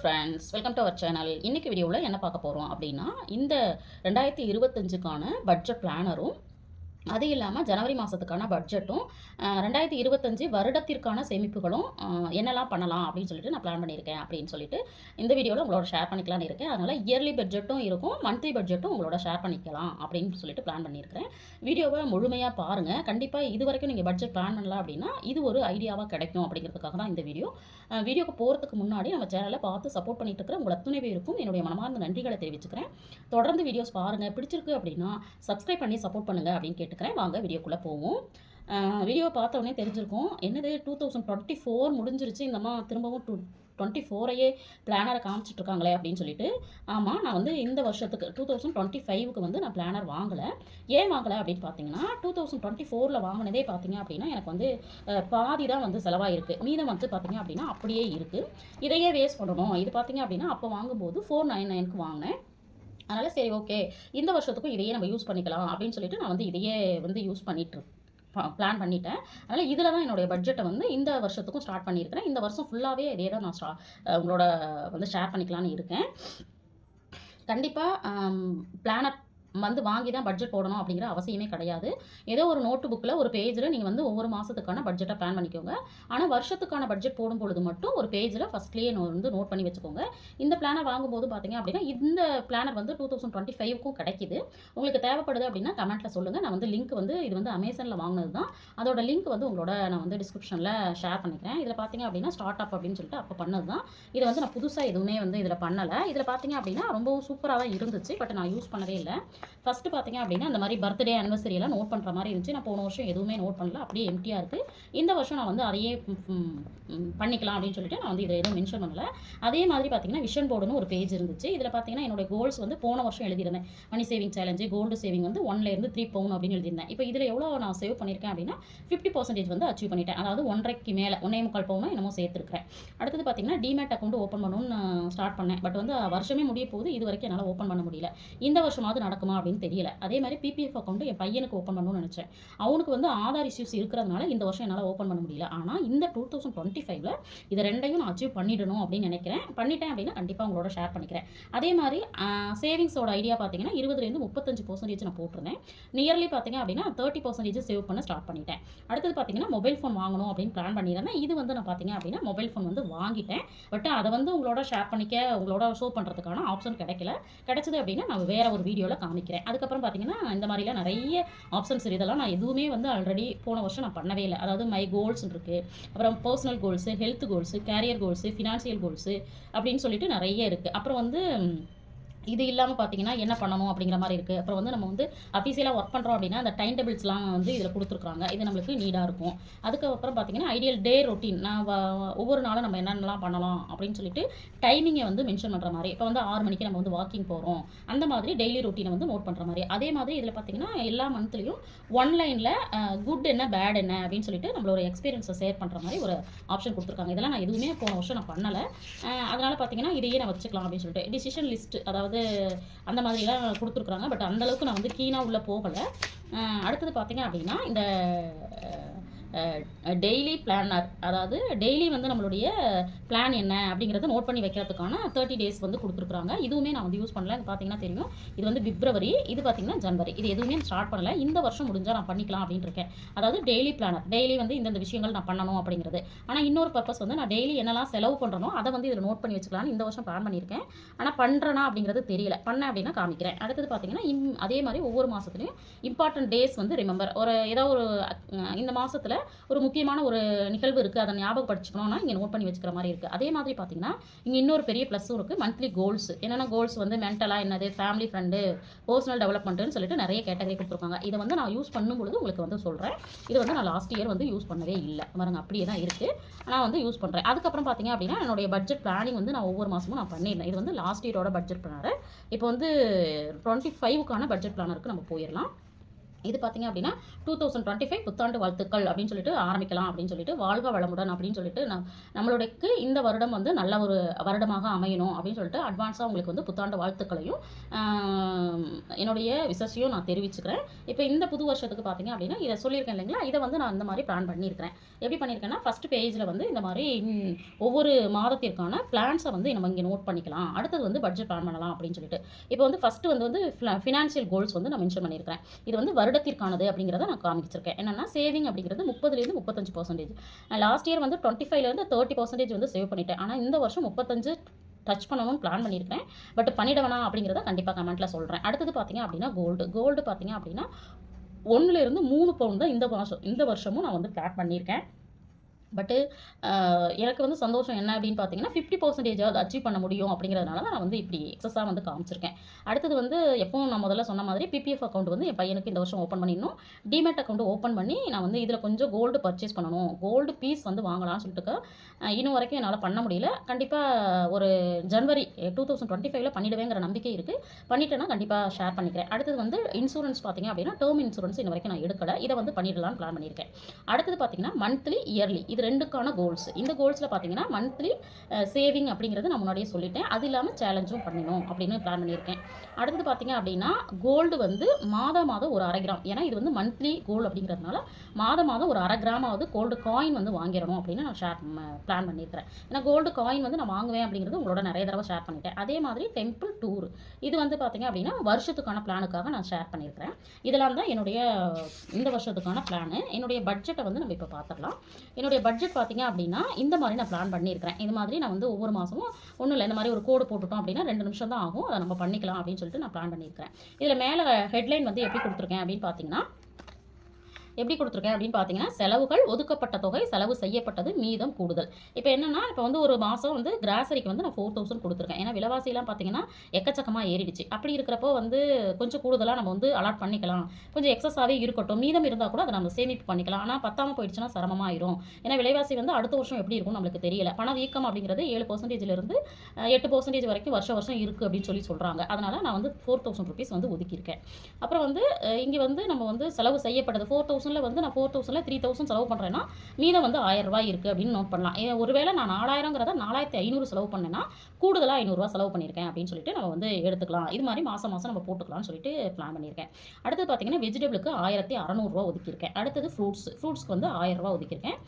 Friends welcome to our channel இன்றைக்கி வீடியோவில் என்ன பார்க்க போகிறோம் அப்படின்னா இந்த ரெண்டாயிரத்தி இருபத்தஞ்சுக்கான பட்ஜெட் பிளானரும் அது இல்லாமல் ஜனவரி மாதத்துக்கான பட்ஜெட்டும் ரெண்டாயிரத்தி இருபத்தஞ்சு வருடத்திற்கான சேமிப்புகளும் என்னெல்லாம் பண்ணலாம் அப்படின்னு சொல்லிட்டு நான் பிளான் பண்ணியிருக்கேன் அப்படின்னு சொல்லிட்டு இந்த வீடியோவில் உங்களோட ஷேர் பண்ணிக்கலாம்னு இருக்கேன். அதனால் இயர்லி பட்ஜெட்டும் இருக்கும் மந்த்லி பட்ஜெட்டும் உங்களோட ஷேர் பண்ணிக்கலாம் அப்படின்னு சொல்லிட்டு பிளான் பண்ணியிருக்கிறேன். வீடியோவை முழுமையாக பாருங்கள் கண்டிப்பாக இது வரைக்கும் நீங்கள் பட்ஜெட் பிளான் பண்ணல அப்படின்னா இது ஒரு ஐடியாவாக கிடைக்கும் அப்படிங்கிறதுக்காக தான் இந்த வீடியோ. வீடியோக்கு போகிறதுக்கு முன்னாடி நம்ம சேனலை பார்த்து சப்போர்ட் பண்ணிட்டு இருக்கிற உங்கள் அத்துணை பேருக்கும் என்னுடைய மனமார்ந்த நன்றிகளை தெரிவிச்சுக்கிறேன். தொடர்ந்து வீடியோஸ் பாருங்கள் பிடிச்சிருக்கு அப்படின்னா சப்ஸ்கிரைப் பண்ணி சப்போர்ட் பண்ணுங்கள் அப்படின்னு கேட்டு கேட்டுக்கிறேன் வாங்க வீடியோக்குள்ளே போவோம். வீடியோவை பார்த்த உடனே தெரிஞ்சிருக்கும். என்னது டூ தௌசண்ட் டுவெண்ட்டி ஃபோர் முடிஞ்சிருச்சு இந்தம்மா திரும்பவும் டூ டுவெண்ட்டி ஃபோரையே பிளானரை காமிச்சிட்ருக்காங்களே அப்படின்னு சொல்லிட்டு. ஆமாம் நான் வந்து இந்த வருஷத்துக்கு டூ தௌசண்ட் டுவெண்ட்டி ஃபைவுக்கு வந்து நான் பிளானர் வாங்கலை. ஏன் வாங்கலை அப்படின்னு பார்த்தீங்கன்னா டூ தௌசண்ட் டுவெண்ட்டி ஃபோரில் வாங்கினதே பார்த்தீங்க அப்படின்னா எனக்கு வந்து பாதி தான் வந்து செலவாயிருக்கு. மீதம் வந்து பார்த்தீங்க அப்படின்னா அப்படியே இருக்குது இதையே வேஸ்ட் பண்ணணும். இது பார்த்தீங்க அப்படின்னா அப்போ வாங்கும்போது ஃபோர் நைன் நைனுக்கு வாங்கினேன். அதனால் சரி ஓகே இந்த வருஷத்துக்கும் இதையே நம்ம யூஸ் பண்ணிக்கலாம் அப்படின்னு சொல்லிட்டு நான் வந்து இதையே வந்து யூஸ் பண்ணிட்டு பிளான் பண்ணிட்டேன். அதனால் இதில் தான் என்னுடைய பட்ஜெட்டை வந்து இந்த வருஷத்துக்கும் ஸ்டார்ட் பண்ணியிருக்கிறேன். இந்த வருஷம் ஃபுல்லாகவே இதே தான் நான் ஸ்டா உங்களோட வந்து ஷேர் பண்ணிக்கலான்னு இருக்கேன். கண்டிப்பாக பிளானர் வந்து வாங்கி தான் பட்ஜெட் போடணும் அப்படிங்கிற அவசியமே கிடையாது. ஏதோ ஒரு நோட்டு புக்கில் ஒரு பேஜில் நீங்கள் வந்து ஒவ்வொரு மாதத்துக்கான பட்ஜெட்டை பிளான் பண்ணிக்கோங்க. ஆனால் வருஷத்துக்கான பட்ஜெட் போடும் பொழுது மட்டும் ஒரு பேஜில் ஃபஸ்ட்லேயே வந்து நோட் பண்ணி வச்சுக்கோங்க. இந்த பிளானை வாங்கும்போது பார்த்தீங்க அப்படின்னா இந்த பிளானர் வந்து டூ தௌசண்ட் டுவெண்ட்டி ஃபைவ்க்கும் கிடைக்குது. உங்களுக்கு தேவைப்படுது அப்படின்னா கமெண்ட்டில் சொல்லுங்கள் நான் வந்து லிங்க் வந்து இது வந்து அமேசானில் வாங்கினது தான் அதோட லிங்க் வந்து உங்களோட நான் வந்து டிஸ்கிரிப்ஷனில் ஷேர் பண்ணிக்கிறேன். இதில் பார்த்தீங்க அப்படின்னா ஸ்டார்ட் அப் அப்படின்னு சொல்லிட்டு அப்போ பண்ணது தான் இதை வந்து நான் புதுசாக எதுவுமே வந்து இதில் பண்ணலை. இதில் பார்த்தீங்க அப்படின்னா ரொம்பவும் சூப்பராக தான் இருந்துச்சு. பட் நான் யூஸ் பண்ணவே இல்லை. ஃபஸ்ட்டு பார்த்தீங்க அப்படின்னா அந்த மாதிரி பர்த்டே அனிவர்சரி எல்லாம் நோட் பண்ணுற மாதிரி இருந்துச்சு. நான் போன வருஷம் எதுவுமே நோட் பண்ணல. அப்படியே எம்டியாக இருக்குது இந்த வருஷம் நான் வந்து அதையே பண்ணிக்கலாம் அப்படின்னு சொல்லிட்டு நான் வந்து இதை எதுவும் மென்ஷன் பண்ணல. அதே மாதிரி பார்த்தீங்கன்னா விஷன் போர்டுன்னு ஒரு பேஜ் இருந்துச்சு. இதில் பார்த்தீங்கன்னா என்னோட கோல்ஸ் வந்து போன வருஷம் எழுதியிருந்தேன். Money saving challenge gold saving வந்து ஒன்லேருந்து த்ரீ பவுன் அப்படின்னு எழுதியிருந்தேன். இப்போ இதில் எவ்வளோ நான் சேவ் பண்ணியிருக்கேன் அப்படின்னா ஃபிஃப்டி பர்சன்டேஜ் வந்து அச்சீவ் பண்ணிட்டேன். அதாவது ஒன்றரைக்கு மேலே ஒன்றே முக்கால் பவுனும் என்னமோ சேர்த்துருக்கிறேன். அடுத்தது பார்த்தீங்கன்னா டிமேட் அக்கௌண்ட் ஓப்பன் பண்ணணும்னு ஸ்டார்ட் பண்ணேன். பட் வந்து வருஷமே முடிய போகுது. இது வரைக்கும் என்னால் ஓப்பன் பண்ண முடியல. இந்த வருஷமாவது நடக்கும் அப்படின்னு தெரியல. அதே மாதிரி பிபிஎஃப் அக்கௌண்ட் என் பையனுக்கு ஓப்பன் பண்ணணும்னு நினச்சேன். அவனுக்கு வந்து ஆதார் இஷ்யூஸ் இருக்கிறதுனால இந்த வருஷம் என்னால் ஓப்பன் பண்ண முடியல. ஆனால் இந்த டூ தௌசண்ட் டுவெண்ட்டி ஃபைவ்ல இதை ரெண்டையும் நான் அச்சீவ் பண்ணிடணும் அப்படின்னு நினைக்கிறேன். பண்ணிட்டேன் அப்படின்னா கண்டிப்பாக உங்களோட ஷேர் பண்ணிக்கிறேன். அதே மாதிரி சேவிங்ஸோட ஐடியா பார்த்தீங்கன்னா இருபதுலேருந்து முப்பத்தஞ்சு பர்சன்டேஜ் நான் போட்டிருந்தேன். நியர்லி பார்த்தீங்க அப்படின்னா தேர்ட்டி பர்சன்டேஜ் சேவ் பண்ண ஸ்டார்ட் பண்ணிட்டேன். அடுத்தது பார்த்தீங்கன்னா மொபைல் ஃபோன் வாங்கணும் அப்படின்னு பிளான் பண்ணியிருந்தேன். இது வந்து நான் பார்த்தீங்க அப்படின்னா மொபைல் ஃபோன் வந்து வாங்கிட்டேன். பட் அதை வந்து உங்களோட ஷேர் பண்ணிக்க உங்களோட ஷோ பண்ணுறதுக்கான ஆப்ஷன் கிடைக்கல. கிடைச்சது அப்படின்னா நான் வேற ஒரு வீடியோவில் காமிக்கிறேன் அதுக்கப்புறம் பார்த்தீங்கன்னா இந்த மாதிரிலாம் நிறைய ஆப்ஷன்ஸ் இதெல்லாம் நான் எதுவுமே வந்து ஆல்ரெடி போன வருஷம் நான் பண்ணவே இல்லை. அதாவது மை கோல்ஸ் இருக்குது அப்புறம் personal goals health goals career goals financial goals அப்படின்னு சொல்லிட்டு நிறைய இருக்குது அப்புறம் வந்து இது இல்லாமல் பார்த்தீங்கன்னா என்ன பண்ணணும் அப்படிங்கிற மாதிரி இருக்குது அப்புறம் வந்து நம்ம வந்து அஃபீஷியலாக ஒர்க் பண்ணுறோம் அப்படின்னா அந்த டைம் டேபிள்ஸ்லாம் வந்து இதில் கொடுத்துருக்காங்க இது நம்மளுக்கு நீடாக இருக்கும். அதுக்கப்புறம் பார்த்தீங்கன்னா ஐடியல் டே ரொட்டீன் நான் ஒவ்வொரு நாளும் நம்ம என்னென்னலாம் பண்ணலாம் அப்படின்னு சொல்லிட்டு டைமிங்கை வந்து மென்ஷன் பண்ணுற மாதிரி. இப்போ வந்து ஆறு மணிக்கு நம்ம வந்து வாக்கிங் போகிறோம் அந்த மாதிரி டெய்லி ரொட்டீனை வந்து நோட் பண்ணுற மாதிரி. அதே மாதிரி இதில் பார்த்தீங்கன்னா எல்லா மந்த்லேயும் ஒன் லைனில் குட் என்ன பேட் என்ன அப்படின்னு சொல்லிட்டு நம்மளோட எக்ஸ்பீரியன்ஸை ஷேர் பண்ணுற மாதிரி ஒரு ஆப்ஷன் கொடுத்துருக்காங்க. இதெல்லாம் நான் எதுவுமே போன வருஷம் நான் பண்ணலை. அதனால் பார்த்தீங்கன்னா இதையே நான் வச்சுக்கலாம் அப்படின்னு சொல்லிட்டு. டிசிஷன் லிஸ்ட் அதாவது அந்த மாதிரிலாம் கொடுத்துருக்குறாங்க. பட் அந்தளவுக்கு நான் வந்து கீனாக உள்ளே போகலை. அடுத்தது பார்த்தீங்க அப்படின்னா இந்த டெய்லி பிளானர் அதாவது டெய்லி வந்து நம்மளுடைய பிளான் என்ன அப்படிங்கிறத நோட் பண்ணி வைக்கிறதுக்கான தேர்ட்டி டேஸ் வந்து கொடுத்துருக்குறாங்க. இதுவுமே நான் வந்து யூஸ் பண்ணல. இது பார்த்தீங்கன்னா தெரியும். இது வந்து பிப்ரவரி இது பார்த்தீங்கன்னா ஜனவரி. இது எதுவுமே ஸ்டார்ட் பண்ணல. இந்த வருஷம் முடிஞ்சால் நான் பண்ணிக்கலாம் அப்படின்னு இருக்கேன் அதாவது டெய்லி பிளானர் டெய்லி வந்து இந்தந்த விஷயங்கள் நான் பண்ணணும் அப்படிங்கிறது. ஆனால் இன்னொரு பர்பஸ் வந்து நான் டெய்லி என்னெல்லாம் செலவு பண்ணுறனோ அதை வந்து இதில் நோட் பண்ணி வச்சுக்கலாம்னு இந்த வருஷம் பிளான் பண்ணியிருக்கேன். ஆனால் பண்ணுறேனா அப்படிங்கிறது தெரியல. பண்ணேன் அப்படின்னா காமிக்கிறேன். அடுத்தது பார்த்தீங்கன்னா இம் அதே மாதிரி ஒவ்வொரு மாதத்துலையும் இம்பார்ட்டன்ட் டேஸ் வந்து ரிமெம்பர் ஒரு ஏதோ ஒரு இந்த மாதத்தில் ஒரு முக்கியமான ஒரு நிகழ்வு இருக்குது அதை ஞாபகப்படுத்திக்கணும்னா இங்கே நோட் பண்ணி வச்சுக்கிற மாதிரி இருக்குது அதே மாதிரி பார்த்தீங்கன்னா இங்கே இன்னொரு பெரிய ப்ளஸ்ஸும் இருக்குது மந்த்லி கோல்ஸ் என்னென்ன கோல்ஸ் வந்து மென்டலாக என்னது? ஃபேமிலி ஃப்ரெண்டு பர்சனல் டெவலப்மெண்ட்டுன்னு சொல்லிட்டு நிறைய கேட்டகரி கொடுத்துருக்காங்க. இதை வந்து நான் யூஸ் பண்ணும்பொழுது உங்களுக்கு வந்து சொல்கிறேன் இது வந்து நான் லாஸ்ட் இயர் வந்து யூஸ் பண்ணவே இல்லை. பாருங்க அப்படியே தான் இருக்குது நான் வந்து யூஸ் பண்ணுறேன் அதுக்கப்புறம் பார்த்தீங்க அப்படின்னா என்னுடைய பட்ஜெட் பிளானிங் வந்து நான் ஒவ்வொரு மாதமும் நான் பண்ணியிருந்தேன் இது வந்து லாஸ்ட் இயரோட பட்ஜெட் பிளானர் இப்போ வந்து டுவெண்ட்டி ஃபைவுக்கான பட்ஜெட் பிளானருக்கு நம்ம போயிடலாம். இது பார்த்தீங்க அப்படின்னா டூ தௌசண்ட் டுவெண்ட்டி ஃபைவ் புத்தாண்டு வாழ்த்துக்கள் அப்படின்னு சொல்லிட்டு ஆரம்பிக்கலாம் அப்படின்னு சொல்லிட்டு வாழ்க வளமுடன் அப்படின்னு சொல்லிட்டு நம் நம்மளுடையக்கு இந்த வருடம் வந்து நல்ல ஒரு வருடமாக அமையணும் அப்படின்னு சொல்லிட்டு அட்வான்ஸாக உங்களுக்கு வந்து புத்தாண்டு வாழ்த்துக்களையும் என்னுடைய விசஸையும் நான் தெரிவிச்சுக்கிறேன். இப்போ இந்த புது வருஷத்துக்கு பார்த்தீங்க அப்படின்னா இதை சொல்லியிருக்கேன் இல்லைங்களா? இதை வந்து நான் இந்த மாதிரி பிளான் பண்ணியிருக்கிறேன். எப்படி பண்ணியிருக்கேன்னா ஃபஸ்ட் பேஜில் வந்து இந்த மாதிரி ஒவ்வொரு மாதத்திற்கான பிளான்ஸை வந்து நம்ம இங்கே நோட் பண்ணிக்கலாம். அடுத்தது வந்து பட்ஜெட் பிளான் பண்ணலாம் அப்படின்னு சொல்லிட்டு. இப்போ வந்து ஃபஸ்ட்டு வந்து வந்து ஃபினான்ஷியல் கோல்ஸ் வந்து நான் மென்ஷன் பண்ணியிருக்கிறேன். இது வந்து வருடத்திற்கானது அப்படிங்கிறத நான் காமிச்சிருக்கேன். என்னன்னா சேவிங் அப்படிங்கிறது முப்பதுலேருந்து முப்பத்தஞ்சு பர்சன்டேஜ் லாஸ்ட் இயர் வந்து டுவெண்ட்டி ஃபைவ்லேருந்து தேர்ட்டி பர்சன்டேஜ் வந்து சேவ் பண்ணிட்டேன். ஆனால் இந்த வருஷம் முப்பத்தஞ்சு டச் பண்ணணும்னு பிளான் பண்ணியிருக்கேன் பட் பண்ணிட வேணாம் அப்படிங்கிறத கண்டிப்பாக கமெண்ட்டில் சொல்கிறேன் அடுத்தது பார்த்தீங்க அப்படின்னா கோல்டு கோல்டு பார்த்தீங்க அப்படின்னா ஒன்றுலேருந்து மூணு பவுன் தான் இந்த வருஷம் இந்த வருஷமும் நான் வந்து பிளான் பண்ணியிருக்கேன். பட்டு எனக்கு வந்து சந்தோஷம் என்ன அப்படின்னு பார்த்தீங்கன்னா ஃபிஃப்டி பர்சன்டேஜாவது அச்சீவ் பண்ண முடியும் அப்படிங்கிறதுனால நான் வந்து இப்படி எக்ஸஸாக வந்து காமிச்சிருக்கேன். அடுத்தது வந்து எப்பவும் நான் முதல்ல சொன்ன மாதிரி பிபிஎஃப் அக்கௌண்ட் வந்து என் பையனுக்கு இந்த வருஷம் ஓப்பன் பண்ணிடணும். டிமேட் அக்கௌண்ட் ஓப்பன் பண்ணி நான் வந்து இதில் கொஞ்சம் கோல்டு பர்ச்சேஸ் பண்ணணும். கோல்டு பீஸ் வந்து வாங்கலாம்னு சொல்லிட்டு இன்னும் வரைக்கும் என்னால் பண்ண முடியல. கண்டிப்பாக ஒரு ஜனவரி டூ தௌசண்ட் டுவெண்ட்டி ஃபைவ்ல பண்ணிடுவேங்கிற நம்பிக்கை இருக்குது பண்ணிட்டேன்னா கண்டிப்பாக ஷேர் பண்ணிக்கிறேன். அடுத்தது வந்து இன்சூரன்ஸ் பார்த்தீங்க அப்படின்னா டேர்ம் இன்சூரன்ஸ் இன்ன வரைக்கும் நான் எடுக்கலை. இதை வந்து பண்ணிடலாம்னு பிளான் பண்ணியிருக்கேன். அடுத்தது பார்த்தீங்கன்னா மந்த்லி இயர்லி இது இது ரெண்டுக்கான கோல்ஸ் இந்த கோல்ஸில் பார்த்தீங்கன்னா மந்த்லி சேவிங் அப்படிங்கிறது நான் முன்னாடியே சொல்லிட்டேன். அது இல்லாமல் சேலஞ்சும் பண்ணணும் அப்படின்னு பிளான் பண்ணியிருக்கேன். அடுத்தது பார்த்தீங்க அப்படின்னா கோல்டு வந்து மாதம் மாதம் ஒரு அரை கிராம். ஏன்னா இது வந்து மந்த்லி கோல்டு அப்படிங்கிறதுனால மாதம் மாதம் ஒரு அரை கிராமாவது கோல்டு காயின் வந்து வாங்கிடணும் அப்படின்னு நான் ஷேர் பிளான் பண்ணியிருக்கிறேன். ஏன்னா கோல்டு காயின் வந்து நான் வாங்குவேன் அப்படிங்கிறது உங்களோட நிறைய தடவை ஷேர் பண்ணிட்டேன். அதே மாதிரி டெம்பிள் டூர் இது வந்து பார்த்தீங்க அப்படின்னா வருஷத்துக்கான பிளானுக்காக நான் ஷேர் பண்ணியிருக்கிறேன். இதெல்லாம் தான் என்னுடைய இந்த வருஷத்துக்கான பிளானு என்னுடைய பட்ஜெட்டை வந்து நம்ம இப்போ பார்த்துடலாம் என்னுடைய பட்ஜெட் பார்த்தீங்க அப்படின்னா இந்த மாதிரி நான் பிளான் பண்ணியிருக்கிறேன். இது மாதிரி நான் வந்து ஒவ்வொரு மாதமும் ஒன்றும் இல்லை இந்த மாதிரி ஒரு கோடு போட்டுட்டோம் அப்படின்னா ரெண்டு நிமிஷம் தான் ஆகும். அதை நம்ம பண்ணிக்கலாம் அப்படின்னு சொல்லிட்டு நான் பிளான் பண்ணியிருக்கிறேன். இதில் மேலே ஹெட்லைன் வந்து எப்படி கொடுத்துருக்கேன் அப்படின்னு பார்த்தீங்கன்னா எப்படி கொடுத்துருக்கேன் அப்படின்னு பார்த்தீங்கன்னா செலவுகள் ஒதுக்கப்பட்ட தொகை செலவு செய்யப்பட்டது மீதம் கூடுதல். இப்போ என்னென்னா இப்போ வந்து ஒரு மாதம் வந்து கிராசரிக்கு வந்து நான் ஃபோர் தௌசண்ட் கொடுத்துருக்கேன். ஏன்னா விலைவாசிலாம் பார்த்தீங்கன்னா எக்கச்சக்கமாக ஏறிடுச்சு. அப்படி இருக்கிறப்போ வந்து கொஞ்சம் கூடுதலாக நம்ம வந்து அலாட் பண்ணிக்கலாம். கொஞ்சம் எக்ஸஸாகவே இருக்கட்டும். மீதம் இருந்தால் கூட அதை நம்ம சேமிப்பு பண்ணிக்கலாம். ஆனால் பத்தாமல் போயிடுச்சுன்னா சிரமமாயிரும் ஏன்னா விலைவாசி வந்து அடுத்த வருஷம் எப்படி இருக்கும் நம்மளுக்கு தெரியல. பண வீக்கம் அப்படிங்கிறது ஏழு பர்சன்டேஜ்லேருந்து எட்டு பர்சன்டேஜ் வரைக்கும் வருஷம் வருஷம் இருக்குது அப்படின்னு சொல்லி சொல்கிறாங்க அதனால் நான் வந்து ஃபோர் தௌசண்ட் ருபீஸ் வந்து ஒதுக்கியிருக்கேன். அப்புறம் வந்து இங்கே வந்து நம்ம வந்து செலவு செய்யப்பட்டது ஃபோர் தௌசண்டில் வந்து நான் ஃபோர் தௌசண்டில் த்ரீ தௌசண்ட் செலவு பண்ணுறேன்னா மீதம் வந்து ஆயிரம் ரூபாய் இருக்குது அப்படின்னு நோட் பண்ணலாம். ஒருவேளை நான் நாலாயிரங்கிறத நாலாயிரத்தி ஐநூறு செலவு பண்ணேன்னா கூடுதலாக ஐநூறுரூவா செலவு பண்ணியிருக்கேன் அப்படின்னு சொல்லிட்டு நம்ம வந்து எடுத்துக்கலாம். இது மாதிரி மாதம் மாதம் நம்ம போட்டுக்கலாம்னு சொல்லிட்டு பிளான் பண்ணியிருக்கேன். அடுத்து பார்த்தீங்கன்னா வெஜிடபிளுக்கு ஆயிரத்தி அறநூறுவா ஒதுக்கியிருக்கேன். அடுத்தது ஃப்ரூட்ஸ் ஃப்ரூட்ஸ்க்கு வந்து ஆயிரரூவா ஒதுக்கியிருக்கேன்.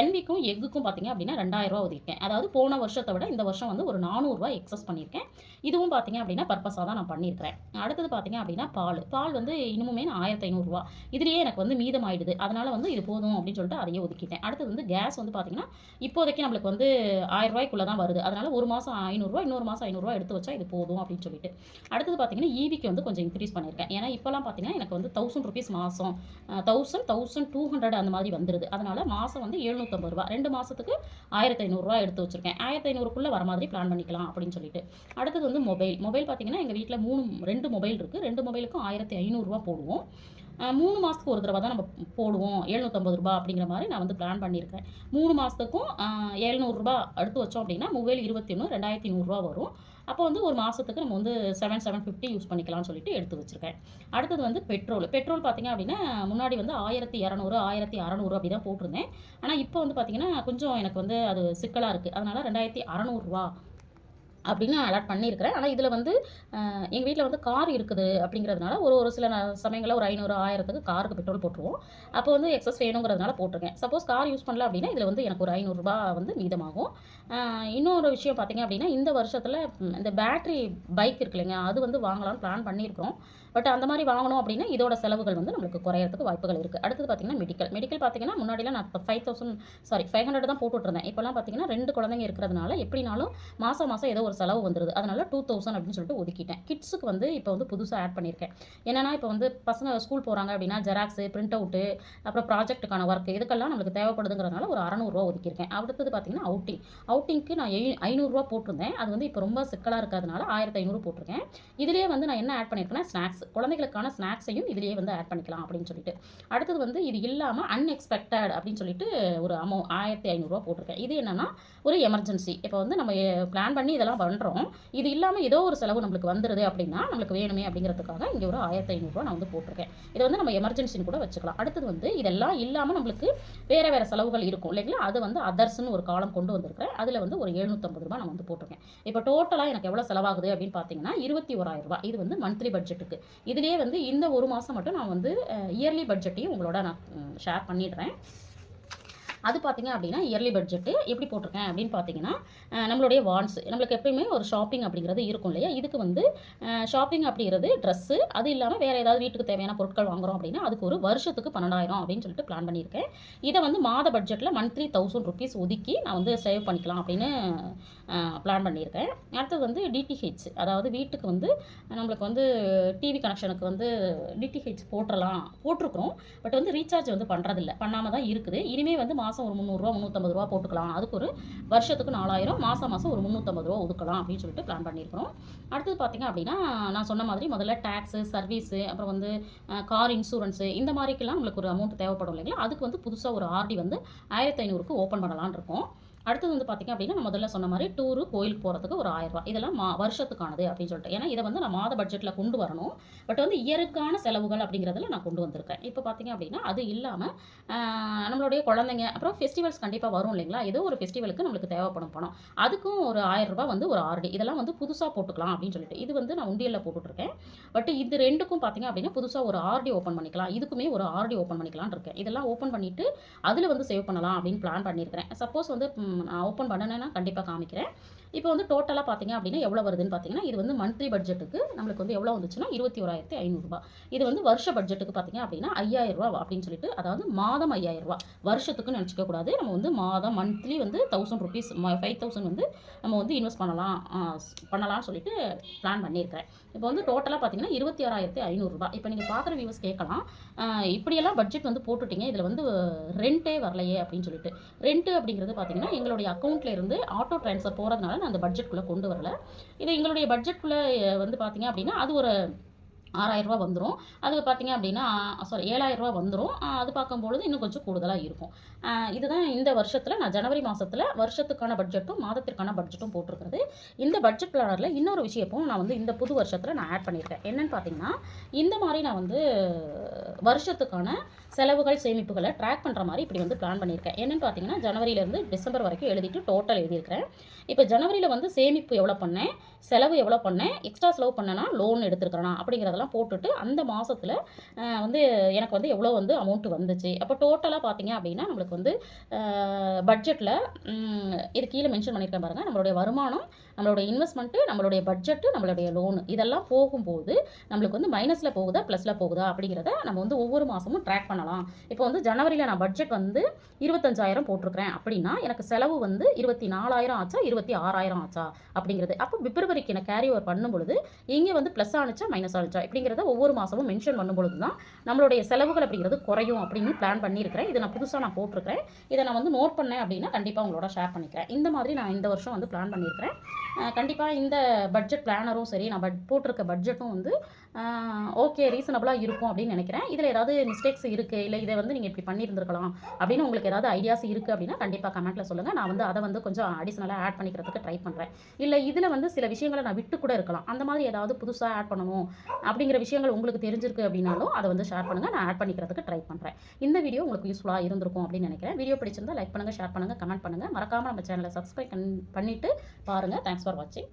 என்விக்கும் எக்குக்கும் பார்த்தீங்க அப்படின்னா ரெண்டாயிரரூவா ஒதுக்கியிருக்கேன். அதாவது போன வருஷத்தை விட இந்த வருஷம் வந்து ஒரு நானூறுரூவா எக்ஸஸ் பண்ணியிருக்கேன். இதுவும் பார்த்தீங்க அப்படின்னா பர்பஸாக தான் நான் பண்ணியிருக்கிறேன் அடுத்தது பார்த்தீங்க அப்படின்னா பால். பால் வந்து இன்னுமுமே நான் ஆயிரத்தி ஐநூறுரூவா இதுலேயே எனக்கு வந்து மீதம் ஆயிடுது அதனால் வந்து இது போதும் அப்படின்னு சொல்லிட்டு அதையே ஒதுக்கிட்டேன். அடுத்தது வந்து கேஸ் வந்து பார்த்தீங்கன்னா இப்போதைக்கு நம்மளுக்கு வந்து ஆயிரரூவாய்க்குள்ளே தான் வருது. அதனால் ஒரு மாதம் ஐநூறுரூவா இன்னொரு மாதம் ஐநூறுரூவா எடுத்து வச்சா இது போதும் அப்படின்னு சொல்லிட்டு. அடுத்தது பார்த்தீங்கன்னா ஈவிக்கு வந்து கொஞ்சம் இன்க்ரீஸ் பண்ணியிருக்கேன் ஏன்னா இப்போலாம் பார்த்தீங்கன்னா எனக்கு வந்து தௌசண்ட் ருபீஸ் மாதம் தௌசண்ட் தௌசண்ட் டூ ஹண்ட்ரட் அந்த மாதிரி வந்துடுது அதனால் மாதம் வந்து எழுநூற்றம்பது ரூபா. ரெண்டு மாதத்துக்கு ஆயிரத்தி ஐநூறுரூவா எடுத்து வச்சிருக்கேன். ஆயிரத்தி ஐநூறுக்குள்ளே வர மாதிரி பிளான் பண்ணிக்கலாம் அப்படின்னு சொல்லிட்டு. அடுத்தது வந்து மொபைல். மொபைல் பார்த்தீங்கன்னா எங்கள் வீட்டில் மூணு ரெண்டு மொபைல் இருக்குது ரெண்டு மொபைலுக்கும் ஆயிரத்தி ஐநூறுரூவா போடுவோம். மூணு மாதத்துக்கு ஒரு தடவை தான் நம்ம போடுவோம். எழுநூற்றம்பது ரூபா அப்படிங்கிற மாதிரி நான் வந்து பிளான் பண்ணியிருக்கேன். மூணு மாதத்துக்கும் எழுநூறுபா அடுத்து வச்சோம் அப்படின்னா மொபைல் இருபத்தி ஒன்று ரெண்டாயிரத்தி நூறுரூவா வரும். அப்போ வந்து ஒரு மாதத்துக்கு நம்ம வந்து செவன் செவன் ஃபிஃப்டி யூஸ் பண்ணிக்கலாம்னு சொல்லிட்டு எடுத்து வச்சுருக்கேன். அடுத்தது வந்து பெட்ரோல் பெட்ரோல் பார்த்தீங்க அப்படின்னா முன்னாடி வந்து ஆயிரத்தி இரநூறு ஆயிரத்தி அறநூறு அப்படி தான் போட்டிருந்தேன். ஆனால் இப்போ வந்து பார்த்திங்கன்னா கொஞ்சம் எனக்கு வந்து அது சிக்கலாக இருக்குது அதனால் ரெண்டாயிரத்தி அறநூறுவா அப்படின்னு அலாட் பண்ணியிருக்கிறேன். ஆனால் இதில் வந்து எங்கள் வீட்டில் வந்து கார் இருக்குது அப்படிங்கிறதுனால ஒரு ஒரு சில சமயங்களில் ஒரு ஐநூறு ஆயிரத்துக்கு காருக்கு பெட்ரோல் போட்டுருவோம். அப்போ வந்து எக்ஸஸ் வேணுங்கிறதுனால போட்டிருக்கேன். சப்போஸ் கார் யூஸ் பண்ணல அப்படின்னா இதில் வந்து எனக்கு ஒரு ஐநூறுரூபா வந்து மீதமாகும். இன்னொரு விஷயம் பார்த்திங்க அப்படின்னா இந்த வருஷத்தில் இந்த பேட்ரி பைக் இருக்கு இல்லைங்க அது வந்து வாங்கலாம்னு பிளான் பண்ணியிருக்கோம் பட் அந்த மாதிரி வாங்கணும் அப்படின்னா இதோட செலவுகள் வந்து நம்மளுக்கு குறையறதுக்கு வாய்ப்புகள் இருக்குது அடுத்தது பார்த்தீங்கன்னா மெடிக்கல் மெடிக்கல் பார்த்தீங்கன்னா முன்னாடிலாம் நான் five thousand sorry five hundred தான் போட்டுட்ருந்தேன் இப்போலாம் பார்த்தீங்கன்னா ரெண்டு குழந்தைங்க இருக்கிறதுனால எப்படினாலும் மாதம் மாதம் ஏதோ ஒரு செலவு வந்துருது. அதனால் டூ தௌசண்ட் அப்படின்னு சொல்லிட்டு ஒதுக்கிட்டேன். கிட்ஸுக்கு வந்து இப்போ வந்து புதுசாக ஆட் பண்ணியிருக்கேன். என்னென்னா இப்போ வந்து பசங்க ஸ்கூல் போகிறாங்க அப்படின்னா ஜெராக்ஸு பிரிண்ட் அவுட்டு அப்புறம் ப்ராஜெக்ட்டுக்கான ஒர்க் இதுக்கெல்லாம் நம்மளுக்கு தேவைப்படுதுங்கிறதுனால ஒரு அறநூறுவா ஒதுக்கியிருக்கேன். அடுத்தது பார்த்தீங்கன்னா அவுட்டிங் அவுட்டிங்க்கு நான் ஐநூறுரூவா போட்டிருந்தேன். அது வந்து இப்போ ரொம்ப சிக்கலாக இருக்கிறதுனால ஆயிரத்தி ஐநூறு போட்டிருக்கேன். இதுலேயே வந்து நான் என்ன ஆட் பண்ணியிருக்கேன்னா ஸ்நாக்ஸ் குழந்தைகளுக்கான ஸ்நாக்ஸையும் இதுலேயே வந்து ஆட் பண்ணிக்கலாம் அப்படின்னு சொல்லிட்டு. அடுத்தது வந்து இது இல்லாமல் அன்எக்ஸ்பெக்டட் அப்படின்னு சொல்லிட்டு ஒரு அமௌண்ட் ஆயிரத்தி ஐநூறுரூவா போட்டிருக்கேன். இது என்னென்னா ஒரு எமர்ஜென்சி இப்போ வந்து நம்ம eh, பிளான் பண்ணி இதெல்லாம் பண்ணுறோம் இது இல்லாமல் ஏதோ ஒரு செலவு நம்மளுக்கு வந்துடுது அப்படின்னா நம்மளுக்கு வேணுமே அப்படிங்கிறதுக்காக இங்கே ஒரு ஆயிரத்தி ஐநூறுரூவா நான் வந்து போட்டிருக்கேன். இதை வந்து நம்ம எமர்ஜென்சின்னு கூட வச்சுக்கலாம். அடுத்தது வந்து இதெல்லாம் இல்லாமல் நம்மளுக்கு வேறு வேறு செலவுகள் இருக்கும். இல்லைங்களா? அது வந்து அதர்ஸ்னு ஒரு காலம் கொண்டு வந்திருக்கிறேன். அதில் வந்து ஒரு எழுநூற்றம்பது ரூபா நான் வந்து போட்டிருக்கேன். இப்போ டோட்டலாக எனக்கு எவ்வளோ செலவாகுது அப்படின்னு பார்த்தீங்கன்னா இருபத்தி ஓராயிரம் இது வந்து மந்த்லி பட்ஜெட்டுக்கு இதுலேயே வந்து இந்த ஒரு மாதம் மட்டும் நான் வந்து இயர்லி பட்ஜெட்டையும் உங்களோட நான் ஷேர் பண்ணிடுறேன். அது பார்த்தீங்க அப்படின்னா இயர்லி பட்ஜெட்டு எப்படி போட்டிருக்கேன் அப்படின்னு பார்த்தீங்கன்னா நம்மளுடைய வான்ஸ் நம்மளுக்கு எப்பயுமே ஒரு ஷாப்பிங் அப்படிங்கிறது இருக்கும் இல்லையா? இதுக்கு வந்து ஷாப்பிங் அப்படிங்கிறது ட்ரெஸ்ஸு அது இல்லாமல் வேறு ஏதாவது வீட்டுக்கு தேவையான பொருட்கள் வாங்குறோம் அப்படின்னா அதுக்கு ஒரு வருஷத்துக்கு பன்னெண்டாயிரம் அப்படின்னு சொல்லிட்டு பிளான் பண்ணியிருக்கேன். இதை வந்து மாத பட்ஜெட்டில் மந்த்லி தௌசண்ட் ருபீஸ் ஒதுக்கி நான் வந்து சேவ் பண்ணிக்கலாம் அப்படின்னு பிளான் பண்ணியிருக்கேன். அடுத்தது வந்து டிடிஹெச் அதாவது வீட்டுக்கு வந்து நம்மளுக்கு வந்து டிவி கனெக்ஷனுக்கு வந்து டிடிஹெச் போட்டுடலாம் போட்டிருக்கிறோம். பட் வந்து ரீசார்ஜ் வந்து பண்ணுறதில்ல பண்ணாமல் தான் இருக்குது. இனிமே வந்து மாதம் ஒரு முந்நூறுரூவா முந்நூற்றம்பது ரூபா போட்டுக்கலாம். அதுக்கு ஒரு வருஷத்துக்கு நாலாயிரம் மாதம் மாதம் ஒரு முந்நூற்றம்பது ரூபா ஒதுக்கலாம் அப்படின்னு சொல்லிட்டு பிளான் பண்ணியிருக்கிறோம். அடுத்தது பார்த்திங்க அப்படின்னா நான் சொன்ன மாதிரி முதல்ல டேக்ஸு சர்வீஸு அப்புறம் வந்து கார் இன்சூரன்ஸு இந்த மாதிரிக்கெல்லாம் நம்மளுக்கு ஒரு அமௌண்ட் தேவைப்படும் இல்லைங்களா? அதுக்கு வந்து புதுசாக ஒரு ஆர்டி வந்து ஆயிரத்தி ஐநூறுக்கு ஓப்பன் பண்ணலான் இருக்கோம். அடுத்தது வந்து பார்த்திங்க அப்படின்னா நான் முதல்ல சொன்ன மாதிரி டூரு கோயிலுக்கு போகிறதுக்கு ஒரு ஆயிரம் இதெல்லாம் மா வருஷத்துக்கானது அப்படின்னு சொல்லிட்டு. ஏன்னா இதை வந்து நான் மாத பட்ஜெட்டில் கொண்டு வரணும். பட் வந்து இயருக்கான செலவுகள் அப்படிங்கிறதுல நான் கொண்டு வந்திருக்கேன். இப்போ பார்த்திங்க அப்படின்னா அது இல்லாமல் நம்மளுடைய குழந்தைங்க அப்புறம் ஃபெஸ்டிவல்ஸ் கண்டிப்பாக வரும் இல்லைங்களா? ஏதோ ஒரு ஃபெஸ்டிவலுக்கு நம்மளுக்கு தேவைப்படும் பணம். அதுக்கும் ஒரு ஆயிரரூபா வந்து ஒரு ஆர்டி. இதெல்லாம் வந்து புதுசாக போட்டுக்கலாம் அப்படின்னு சொல்லிட்டு. இது வந்து நான் உண்டியலில் போட்டுட்ருக்கேன். பட் இது ரெண்டுக்கும் பார்த்தீங்க அப்படின்னா புதுசாக ஒரு ஆர்டி ஓப்பன் பண்ணிக்கலாம். இதுக்குமே ஒரு ஆர்டி ஓப்பன் பண்ணிக்கலான் இருக்கேன். இதெல்லாம் ஓப்பன் பண்ணிவிட்டு அதில் வந்து சேவ் பண்ணலாம் அப்படின்னு பிளான் பண்ணியிருக்கிறேன். சப்போஸ் வந்து நான் ஓப்பன் பண்ணனேன்னா கண்டிப்பாக காமிக்கிறேன். இப்போ வந்து டோட்டலாக பார்த்தீங்க அப்படின்னா எவ்வளோ வருதுன்னு பார்த்தீங்கன்னா இது வந்து மந்த்லி பட்ஜெட்டுக்கு நம்மளுக்கு வந்து எவ்வளோ வந்துச்சுன்னா இருபத்தி ஓராயிரத்தி ஐநூறுரூபா இது வந்து வருஷ பட்ஜெட்டுக்கு பார்த்தீங்க அப்படின்னா ஐயாயிரம் ரூபா அப்படின்னு சொல்லிட்டு அதாவது மாதம் ஐயாயிரம் ரூபா. வருஷத்துக்குன்னு நினச்சிக்க கூடாது. நம்ம வந்து மாதம் மந்த்லி வந்து தௌசண்ட் ருபீஸ் ஃபைவ் தௌசண்ட் வந்து நம்ம வந்து இன்வெஸ்ட் பண்ணலாம் பண்ணலாம்னு சொல்லிட்டு பிளான் பண்ணியிருக்கிறேன். இப்போ வந்து டோட்டலாக பார்த்தீங்கன்னா இருபத்தி ஆறாயிரத்தி ஐநூறுரூபா இப்போ நீங்கள் பார்க்குற வியூஸ் கேட்கலாம் இப்படியெல்லாம் பட்ஜெட் வந்து போட்டுட்டீங்க இதில் வந்து ரெண்டே வரலையே அப்படின்னு சொல்லிட்டு. ரெண்ட்டு அப்படிங்கிறது பார்த்தீங்கன்னா எங்களுடைய அக்கௌண்ட்டில் இருந்து ஆட்டோ ட்ரான்ஸ்ஃபர் போகிறதுனால நான் அந்த பட்ஜெட்குள்ளே கொண்டு வரல. இது எங்களுடைய பட்ஜெட்குள்ளே வந்து பார்த்திங்க அப்படின்னா அது ஒரு ஆறாயிரரூபா வந்துடும் அது பார்த்தீங்க அப்படின்னா சாரி ஏழாயிரரூபா வந்துடும் அது பார்க்கும்பொழுது இன்னும் கொஞ்சம் கூடுதலாக இருக்கும். இதுதான் இந்த வருஷத்தில் நான் ஜனவரி மாதத்தில் வருஷத்துக்கான பட்ஜெட்டும் மாதத்திற்கான பட்ஜெட்டும் போட்டிருக்கிறது. இந்த பட்ஜெட் பிளானரில் இன்னொரு விஷயமும் நான் வந்து இந்த புது வருஷத்தில் நான் ஆட் பண்ணியிருக்கேன். என்னென்னு பார்த்தீங்கன்னா இந்த மாதிரி நான் வந்து வருஷத்துக்கான செலவுகள் சேமிப்புகளை ட்ராக் பண்ணுற மாதிரி இப்படி வந்து பிளான் பண்ணியிருக்கேன். என்னென்னு பார்த்தீங்கன்னா ஜனவரியிலேருந்து டிசம்பர் வரைக்கும் எழுதிட்டு டோட்டல் எழுதியிருக்கிறேன். இப்போ ஜனவரியில் வந்து சேமிப்பு எவ்வளோ பண்ணேன் செலவு எவ்வளோ பண்ணேன் எக்ஸ்ட்ரா செலவு பண்ணேன்னா லோன் எடுத்துருக்கிறனா அப்படிங்கிறதெல்லாம் போட்டுட்டு அந்த மாதத்தில் வந்து எனக்கு வந்து எவ்வளோ வந்து அமௌண்ட்டு வந்துச்சு. அப்போ டோட்டலாக பார்த்தீங்க அப்படின்னா நம்மளுக்கு வந்து பட்ஜெட்டில் இது கீழே மென்ஷன் பண்ணியிருக்கேன் பாருங்கள் நம்மளுடைய வருமானம் நம்மளுடைய இன்வெஸ்ட்மெண்ட்டு நம்மளுடைய பட்ஜெட்டு நம்மளுடைய லோனு இதெல்லாம் போகும்போது நம்மளுக்கு வந்து மைனஸில் போகுதா ப்ளஸில் போகுதா அப்படிங்கிறத நம்ம வந்து ஒவ்வொரு மாதமும் ட்ராக் பண்ணலாம். இப்போ வந்து ஜனவரியில் நான் பட்ஜெட் வந்து இருபத்தஞ்சாயிரம் போட்டிருக்கிறேன் அப்படின்னா எனக்கு செலவு வந்து இருபத்தி நாலாயிரம் ஆச்சா இருபத்தி ஆறாயிரம் ஆச்சா அப்படிங்கிறது. அப்போ பிப்ரவரிக்கு நான் கேரி ஓவர் பண்ணும் பொழுது இங்கே வந்து ப்ளஸ் ஆனிச்சா மைனஸ் ஆனிச்சா இப்படிங்கிறத ஒவ்வொரு மாதமும் மென்ஷன் பண்ணும் பொழுது தான் நம்மளுடைய செலவுகள் அப்படிங்கிறது குறையும் அப்படின்னு பிளான் பண்ணியிருக்கிறேன். இதை நான் புதுசாக நான் போட்டிருக்கிறேன். இதை நான் வந்து நோட் பண்ணேன் அப்படின்னா கண்டிப்பாக உங்களோட ஷேர் பண்ணிக்கிறேன். இந்த மாதிரி நான் இந்த வருஷம் வந்து பிளான் பண்ணியிருக்கிறேன். கண்டிப்பாக இந்த பட்ஜெட் பிளானரும் சரி நான் பட் போட்டிருக்க பட்ஜெட்டும் வந்து ஓகே ரீசனபிளாக இருக்கும் அப்படின்னு நினைக்கிறேன். இதில் ஏதாவது மிஸ்டேக்ஸ் இருக்குது இல்லை இதை வந்து நீங்கள் இப்படி பண்ணியிருந்திருக்கலாம் அப்படின்னு உங்களுக்கு ஏதாவது ஐடியாஸ் இருக்குது அப்படின்னா கண்டிப்பாக கமெண்ட்டில் சொல்லுங்கள் நான் வந்து அதை வந்து கொஞ்சம் அடிஷ்னலாக ஆட் பண்ணிக்கிறதுக்கு ட்ரை பண்ணுறேன் இல்லை இதில் வந்து சில விஷயங்களை நான் விட்டு கூட இருக்கலாம். அந்த மாதிரி ஏதாவது புதுசாக ஆட் பண்ணணும் அப்படிங்கிற விஷயங்கள் உங்களுக்கு தெரிஞ்சிருக்கு அப்படின்னாலும் அதை வந்து ஷேர் பண்ணுங்கள் நான் ஆட் பண்ணிக்கிறதுக்கு ட்ரை பண்ணுறேன் இந்த வீடியோ உங்களுக்கு யூஸ்ஃபுல்லாக இருந்திருக்கும் அப்படின்னு நினைக்கிறேன். வீடியோ பிடிச்சிருந்தா லைக் பண்ணுங்கள் ஷேர் பண்ணுங்கள் கமெண்ட் பண்ணுங்கள் மறக்காமல் நம்ம சேனலை சப்ஸ்கிரைப் பண்ணிவிட்டு பாருங்கள் தேங்க்ஸ் ஃபார் வாட்சிங்